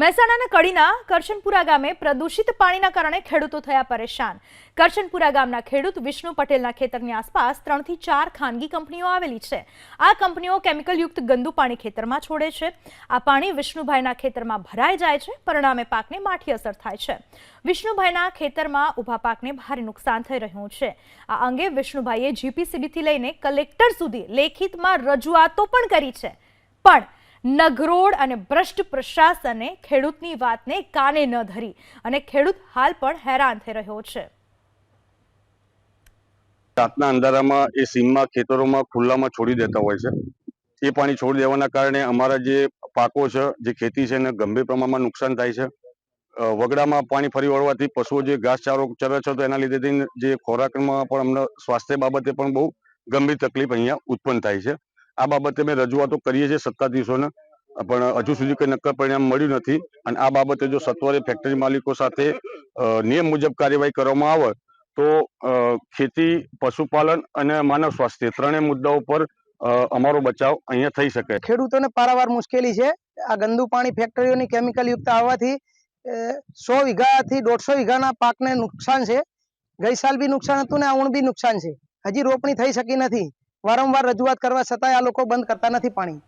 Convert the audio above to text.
મહેસાણાના કડીના કરશનપુરા ગામે પ્રદૂષિત પાણીના કારણે ખેડૂતો થયા પરેશાન. કરશનપુરા ગામના ખેડૂત વિષ્ણુ પટેલના ખેતરની આસપાસ ત્રણથી ચાર ખાનગી કંપનીઓ આવેલી છે. આ કંપનીઓ કેમિકલયુક્ત ગંદુ પાણી ખેતરમાં છોડે છે. આ પાણી વિષ્ણુભાઈના ખેતરમાં ભરાઈ જાય છે. પરિણામે પાકને માઠી અસર થાય છે. વિષ્ણુભાઈના ખેતરમાં ઊભા પાકને ભારે નુકસાન થઈ રહ્યું છે. આ અંગે વિષ્ણુભાઈએ જીપીસીબીથી લઈને કલેક્ટર સુધી લેખિતમાં રજૂઆતો પણ કરી છે. પણ નગરોડ અને ભ્રષ્ટ પ્રશાસને ખેડૂતની વાતને કાને ન ધરી. અને ખેડૂત હાલ પણ હેરાન થઈ રહ્યો છે. રાતના અંધારામાં એ સીમમાં, ખેતરોમાં, ખુલ્લામાં છોડી દેતા હોય છે. એ પાણી છોડી દેવાના કારણે અમારા જે પાકો છે, જે ખેતી છે એને ગંભીર પ્રમાણમાં નુકસાન થાય છે. વગડામાં પાણી ફરી વળવાથી પશુઓ જે ઘાસચારો ચરે છે, તો એના લીધે જે ખોરાકમાં પણ અમને સ્વાસ્થ્ય બાબતે પણ બહુ ગંભીર તકલીફ અહીંયા ઉત્પન્ન થાય છે. આ બાબતે અમે રજૂઆતો કરીએ છીએ સત્તાધીશોને. પણ હજુ સુધી કંઈ નક્કર પરિણામ મળ્યું નથી. અને આ બાબતે જો સત્વરે ફેક્ટરી માલિકો સાથે નિયમ મુજબ કાર્યવાહી કરવામાં આવે, તો ખેતી, પશુપાલન અને માનવ સ્વાસ્થ્ય ત્રણેય મુદ્દાઓ પર અમારો બચાવ અહીંયા થઈ શકે. ખેડૂતોને પારાવાર મુશ્કેલી છે. આ ગંદુ પાણી ફેક્ટરીઓની કેમિકલ યુક્ત આવવાથી સો વીઘાથી દોઢસો વીઘાના પાકને નુકસાન છે. ગઈ સાલ બી નુકસાન હતું ને આ ઉણ બી નુકસાન છે. હજી રોપણી થઈ શકી નથી. વારંવાર રજૂઆત કરવા છતાંય આ લોકો બંધ કરતા નથી પાણી.